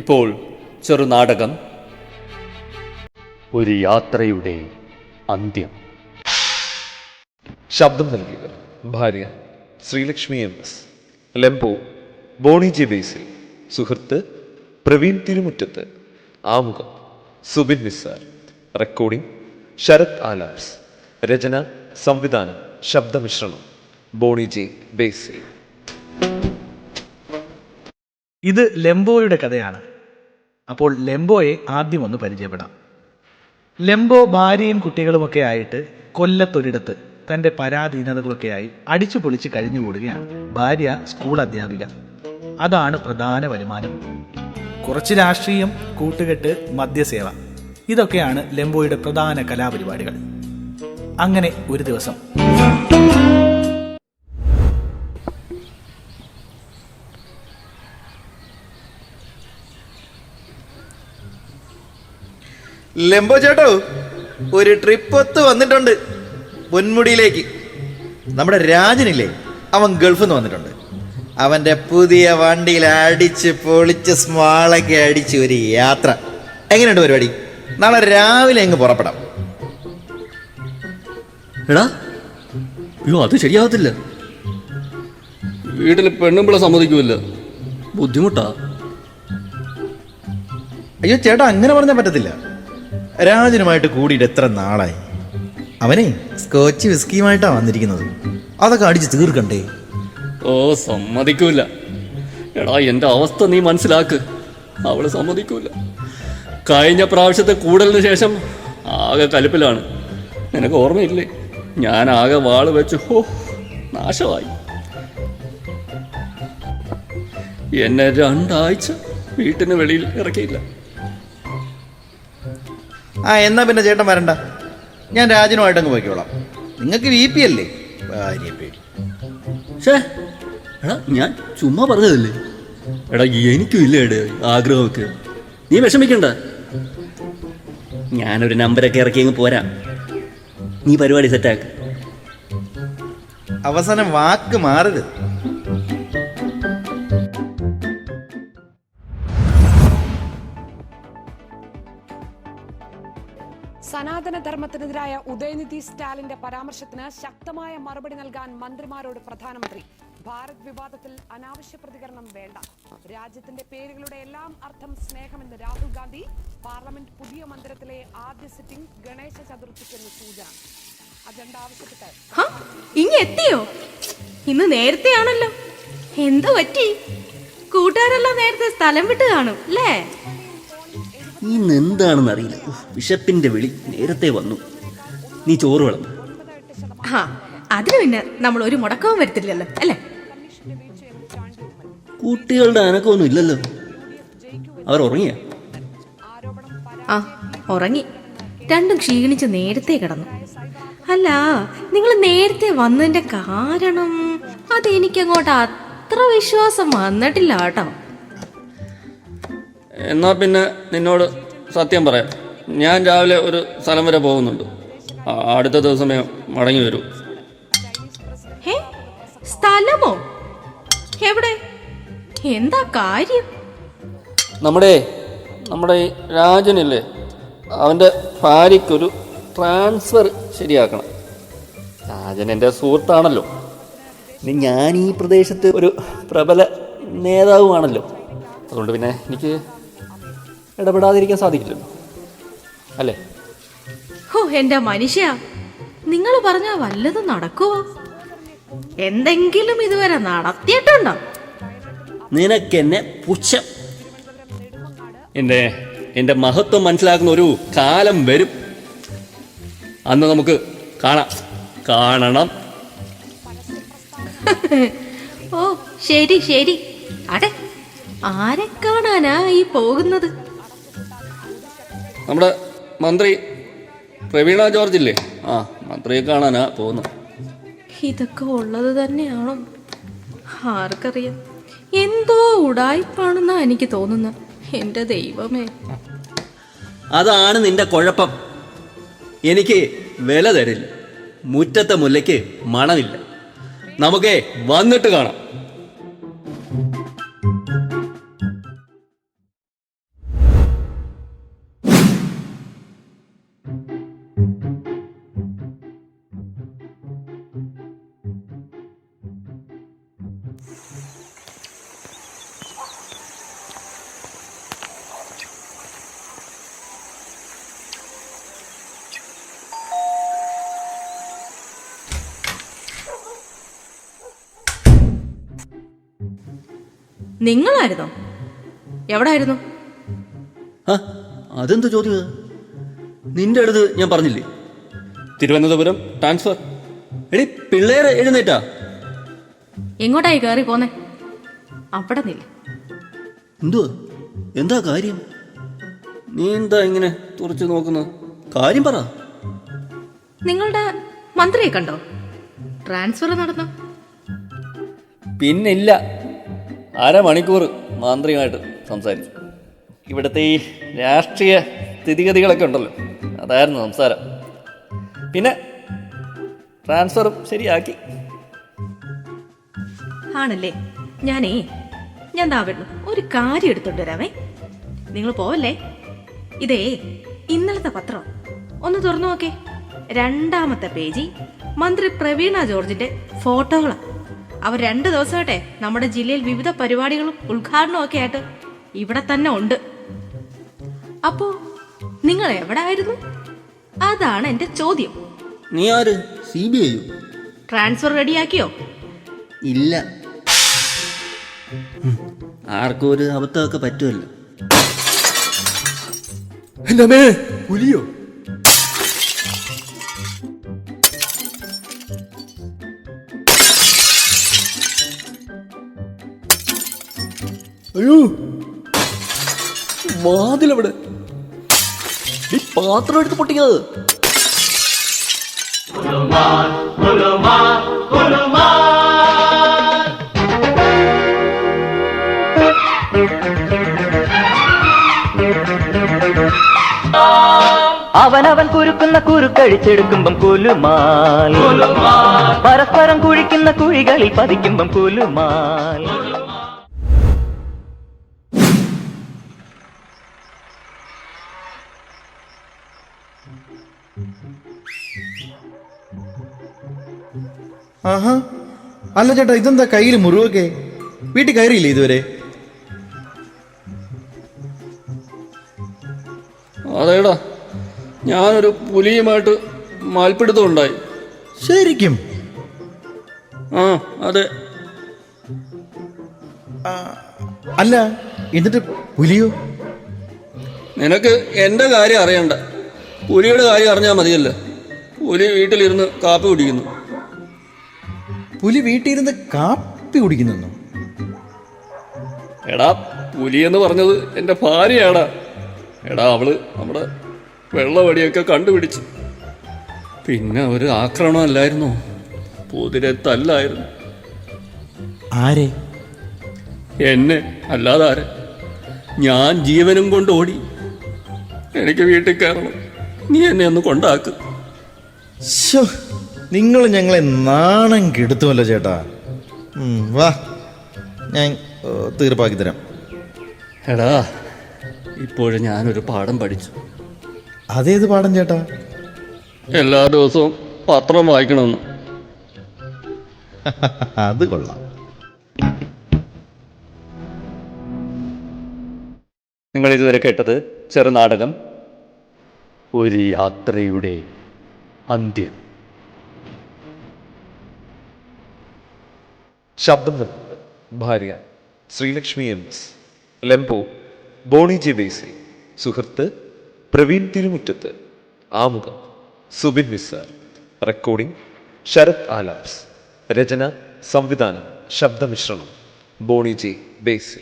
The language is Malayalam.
ഇപ്പോൾ ചെറുനാടകം. ഒരു യാത്രയുടെ അന്ത്യം. ശബ്ദം നൽകിയവർ ഭാര്യ ശ്രീലക്ഷ്മി എം എസ് ലെംബോ ബോണി ജെ ബേസിൽ സുഹൃത്ത് പ്രവീൺ തിരുമുറ്റത്ത് ആമുഖം സുബിൻ നിസാർ റെക്കോർഡിംഗ് ശരത് ആലാസ് രചന സംവിധാനം ശബ്ദമിശ്രണം ബോണി ജെ ബേസിൽ. ഇത് ലെംബോയുടെ കഥയാണ്. അപ്പോൾ ലെംബോയെ ആദ്യം ഒന്ന് പരിചയപ്പെടാം. ലെംബോ ഭാര്യയും കുട്ടികളുമൊക്കെ ആയിട്ട് കൊല്ലത്തൊരിടത്ത് തന്റെ പരാധീനതകളൊക്കെയായി അടിച്ചു പൊളിച്ച് കഴിഞ്ഞുകൂടുകയാണ്. ഭാര്യ സ്കൂൾ അധ്യാപിക. അതാണ് പ്രധാന വരുമാനം. കുറച്ച് രാഷ്ട്രീയം കൂട്ടുകെട്ട് മദ്യസേവ. ഇതൊക്കെയാണ് ലെംബോയുടെ പ്രധാന കലാപരിപാടികൾ. അങ്ങനെ ഒരു ദിവസം ലെമ്പോ ചേട്ടോ ഒരു ട്രിപ്പ് ഒത്ത് വന്നിട്ടുണ്ട് പൊന്മുടിയിലേക്ക്. നമ്മുടെ രാജനില്ലേ അവൻ ഗൾഫിൽ നിന്ന് വന്നിട്ടുണ്ട്. അവന്റെ പുതിയ വണ്ടിയിൽ അടിച്ച് പൊളിച്ച് സ്മാളൊക്കെ അടിച്ച് ഒരു യാത്ര. എങ്ങനെയുണ്ട് പരിപാടി? നാളെ രാവിലെ അങ്ങ് പുറപ്പെടാം. എടാ അയ്യോ അത് ശരിയാവത്തില്ല. വീട്ടിൽ പെണ്ണുമ്പിള സമ്മതിക്കൂല ബുദ്ധിമുട്ടാ. അയ്യോ ചേട്ടാ അങ്ങനെ പറഞ്ഞാൽ പറ്റത്തില്ല. രാജനുമായിട്ട് കൂടിയിട്ട് എത്ര നാളായി? അവനെ സ്കോച്ച് വിസ്കിയുമായിട്ടാണ് വന്നിരിക്കുന്നത്. അതൊക്കെ അടിച്ച് തീർക്കണ്ടേ? ഓ സമ്മതിക്കൂല. എടാ എന്റെ അവസ്ഥ നീ മനസ്സിലാക്ക്. അവൾ സമ്മതിക്കൂല. കഴിഞ്ഞ പ്രാവശ്യത്തെ കൂടലിന് ശേഷം ആകെ കലിപ്പിലാണ്. നിനക്ക് ഓർമ്മയില്ലേ? ഞാൻ ആകെ വാൾ വെച്ച് ഹോ നാശമായി. എന്നെ രണ്ടാഴ്ച വീട്ടിന് വെളിയിൽ ഇറക്കിയില്ല. ആ എന്നാ പിന്നെ ചേട്ടൻ വരണ്ട. ഞാൻ രാജനുമായിട്ട് അങ്ങ് പോയിക്കോളാം. നിങ്ങൾക്ക് വി പി അല്ലേ? ഭാര്യ പേടി ഷേ എടാ ഞാൻ ചുമ്മാ പറഞ്ഞതല്ലേ? എടാ എനിക്കും ഇല്ല എടേ ആഗ്രഹമൊക്കെ. നീ വിഷമിക്കണ്ട. ഞാനൊരു നമ്പരൊക്കെ ഇറക്കി അങ്ങ് പോരാ. നീ പരിപാടി സെറ്റാക്ക് അവസാനം വാക്ക് മാറരുത്. സനാതനധർമ്മത്തിനെതിരായ ഉദയനിധി സ്റ്റാലിന്റെ പരാമർശത്തിന് ശക്തമായ മറുപടി നൽകാൻ മന്ത്രിമാരോട് പ്രധാനമന്ത്രി. ഭാരത് വിവാദത്തിൽ അനാവശ്യ പ്രതികരണം വേണ്ട. രാജ്യത്തിന്റെ പേരുകളുടെ എല്ലാം അർത്ഥം സ്നേഹമെന്ന് രാഹുൽ ഗാന്ധി പാർലമെന്റ് പുതിയ മന്ദിരത്തിലെ ആദ്യ സിറ്റിംഗ് ഗണേശ ചതുർത്ഥിക്കെന്ന് സൂചന. അജണ്ട ആവശ്യപ്പെട്ട് ഹ? ഇങ്ങ് എത്തിയോ? ഇന്ന് നേരത്തെയാണല്ലോ. എന്താ പറ്റി? കൂട്ടുകാരെല്ലാം നേരത്തെ സ്ഥലം വിട്ട് കാണും അല്ലേ? ഇന്ന് എന്താണെന്ന് അറിയില്ല വിശപ്പിന്റെ വിളി നേരത്തെ വന്നു. നീ ചോറ് വിളമ്പ്. ആ അതിന് പിന്നെ നമ്മൾ ഒരു മുടക്കവും വരുത്തില്ലല്ലോ അല്ലേ? കുട്ടികളുടെ അനക്കമൊന്നും ഇല്ലല്ലോ. അവർ ഉറങ്ങിയ? ആ ഉറങ്ങി. രണ്ടും ക്ഷീണിച്ച് നേരത്തെ കിടന്നു. അല്ല നിങ്ങൾ നേരത്തെ വന്നതിന്റെ കാരണം അത് എനിക്കങ്ങോട്ട് അത്ര വിശ്വാസം വന്നിട്ടില്ല കേട്ടോ. എന്നാ പിന്നെ നിന്നോട് സത്യം പറയാം. ഞാൻ രാവിലെ ഒരു സ്ഥലം വരെ പോകുന്നുണ്ട്. അടുത്ത ദിവസമേ മടങ്ങി വരൂ. ഹേ സ്ഥലമോ? എവിടെ? എന്താ കാര്യം? നമ്മുടെ നമ്മുടെ രാജനില്ലേ അവന്റെ ഭാര്യയ്ക്കൊരു ട്രാൻസ്ഫർ ശരിയാക്കണം. രാജൻ എന്റെ സുഹൃത്താണല്ലോ. ഞാൻ ഈ പ്രദേശത്ത് ഒരു പ്രബല നേതാവുമാണല്ലോ. അതുകൊണ്ട് പിന്നെ എനിക്ക് ഇടപെടാതിരിക്കാൻ സാധിക്കില്ലല്ലോ. അല്ലേ? ഹോ എന്റെ മനുഷ്യ. നിങ്ങൾ പറഞ്ഞ വല്ലതും നടക്കുവോ. എന്തെങ്കിലും ഇതുവരെ നടത്തിയിട്ടുണ്ടോ? നിനക്കെന്നെ പുച്ഛം. എന്റെ എന്റെ മഹത്വം മനസ്സിലാക്കുന്ന ഒരു കാലം വരും. അന്ന് നമുക്ക് കാണാം. കാണണം. ഓ ശരി ശരി. അതെ ആരെ കാണാനാ ഈ പോകുന്നത്? നമ്മുടെ മന്ത്രി പ്രവീണ ജോർജ് ഇല്ലേ ആ മന്ത്രിയെ കാണാനാ പോകുന്നു. ഇതൊക്കെ ഉള്ളത് തന്നെയാണോ? ആർക്കറിയാം. എന്തോ ഉടായ്പാണെന്നാ എനിക്ക് തോന്നുന്നത് എന്റെ ദൈവമേ. അതാണ് നിന്റെ കുഴപ്പം. എനിക്ക് വില തരില്ല. മുറ്റത്തെ മുല്ലയ്ക്ക് മണമില്ല. നമുക്കേ വന്നിട്ട് കാണാം. നിങ്ങളായിരുന്നോ? എവിടായിരുന്നു? ആ അതെന്ത് ചോദ്യം നിന്റെ അടുത്ത് ഞാൻ പറഞ്ഞില്ലേ? തിരുവനന്തപുരം ട്രാൻസ്ഫർ. എടി പിള്ളേരെ എഴുന്നേറ്റാ. എങ്ങോട്ടായി കയറി പോന്നെ? അവിടെ നില്ല. എന്തുവാ? എന്താ കാര്യം? നീ എന്താ ഇങ്ങനെ തുറച്ചു നോക്കുന്നത് കാര്യം പറ. നിങ്ങളുടെ മന്ത്രിയെ കണ്ടോ? ട്രാൻസ്ഫർ നടന്നു. പിന്നില്ല. അരമണിക്കൂർ മാന്ത്രികമായിട്ട് സംസാരിച്ചു. ഇവിടുത്തെ ഈ രാഷ്ട്രീയ സ്ഥിതിഗതികളൊക്കെ ഉണ്ടല്ലോ അതായിരുന്നു സംസാരം. പിന്നെ ട്രാൻസ്ഫറും ശരിയാക്കി. ആണല്ലേ? ഞാനേ ഞാൻ താവിടുന്നു ഒരു കാര്യം എടുത്തോണ്ട് വരാമേ നിങ്ങൾ പോവല്ലേ? ഇതേ ഇന്നലത്തെ പത്രം. ഒന്ന് തുറന്നു നോക്കേ. രണ്ടാമത്തെ പേജി മന്ത്രി പ്രവീണ ജോർജിന്റെ ഫോട്ടോകളാ. അവർ രണ്ട് ദിവസമായിട്ടെ നമ്മുടെ ജില്ലയിൽ വിവിധ പരിപാടികളും ഉദ്ഘാടനവും ഒക്കെ ആയിട്ട് ഇവിടെ തന്നെ ഉണ്ട്. അപ്പോ നിങ്ങൾ എവിടെ ആയിരുന്നു അതാണ് എന്റെ ചോദ്യം. നീ ആര്? സി ബി ഐ ട്രാൻസ്ഫർ റെഡിയാക്കിയോ? ഇല്ല. ആർക്കും ഒരു അബദ്ധമൊക്കെ പറ്റുമല്ലോ. പുലിയോ? അയ്യോ. വാതിലെവിടെ? ഈ പാത്രം എടുത്ത് പൊട്ടിക്കുന്നത്. അവനവൻ കുരുക്കുന്ന കുരുക്കഴിച്ചെടുക്കുമ്പം കുലുമാൽ. പരസ്പരം കുഴിക്കുന്ന കുഴികളിൽ പതിക്കുമ്പം കുലുമാൽ. ആഹാ. അല്ല ചേട്ടാ ഇതെന്താ കയ്യിൽ മുറിവൊക്കെ? വീട്ടിൽ കയറിയില്ലേ ഇതുവരെ? അതേടാ. ഞാനൊരു പുലിയുമായിട്ട് മാൽപ്പിടുത്തം ഉണ്ടായി ശരിക്കും? ആ അതെ. അല്ല എന്നിട്ട് പുലിയോ? നിനക്ക് എന്റെ കാര്യം അറിയണ്ട. പുലിയുടെ കാര്യം അറിഞ്ഞാൽ മതിയല്ലോ? പുലി വീട്ടിലിരുന്ന് കാപ്പി കുടിക്കുന്നു. പുലി വീട്ടിലിരുന്ന് കാപ്പി കുടിക്കുന്നു എടാ പുലി എന്ന് പറഞ്ഞത് എന്റെ ഭാര്യയാടാ. എടാ അവൾ നമ്മുടെ വെള്ളവടിയൊക്കെ കണ്ടുപിടിച്ച്. പിന്നെ ഒരു ആക്രമണമല്ലായിരുന്നോ പുതിരെ തല്ലായിരുന്നു ആരെ? എന്നെ അല്ലാതെ ആരെ ഞാൻ ജീവനും കൊണ്ട് ഓടി. എനിക്ക് വീട്ടിൽ കയറണം. നീ എന്നെ ഒന്ന് കൊണ്ടാക്ക്. ശോ നിങ്ങൾ ഞങ്ങളെ നാണം കെടുത്തുമല്ലോ ചേട്ടാ. വാ. ഞാൻ തീർപ്പാക്കി തരാം. എടാ ഇപ്പോഴും ഞാനൊരു പാഠം പഠിച്ചു. അതേത് പാഠം ചേട്ടാ? എല്ലാ ദിവസവും പത്രം വായിക്കണമെന്ന്. അത് കൊള്ളാം. നിങ്ങൾ ഇതുവരെ കേട്ടത് ചെറുനാടകം. ഒരു യാത്രയുടെ അന്ത്യം. ശബ്ദം നൽകുന്നത്. ഭാര്യ ശ്രീലക്ഷ്മി എം. എസ്. ലെംപോ ബോണി ജെ ബേസി. സുഹൃത്ത് പ്രവീൺ തിരുമുറ്റത്ത്. ആമുഖം സുബിൻ നിസാർ റെക്കോർഡിംഗ് ശരത് ആലാപ്സ്. രചന സംവിധാനം ശബ്ദമിശ്രണം. ബോണി ജി ബേസി.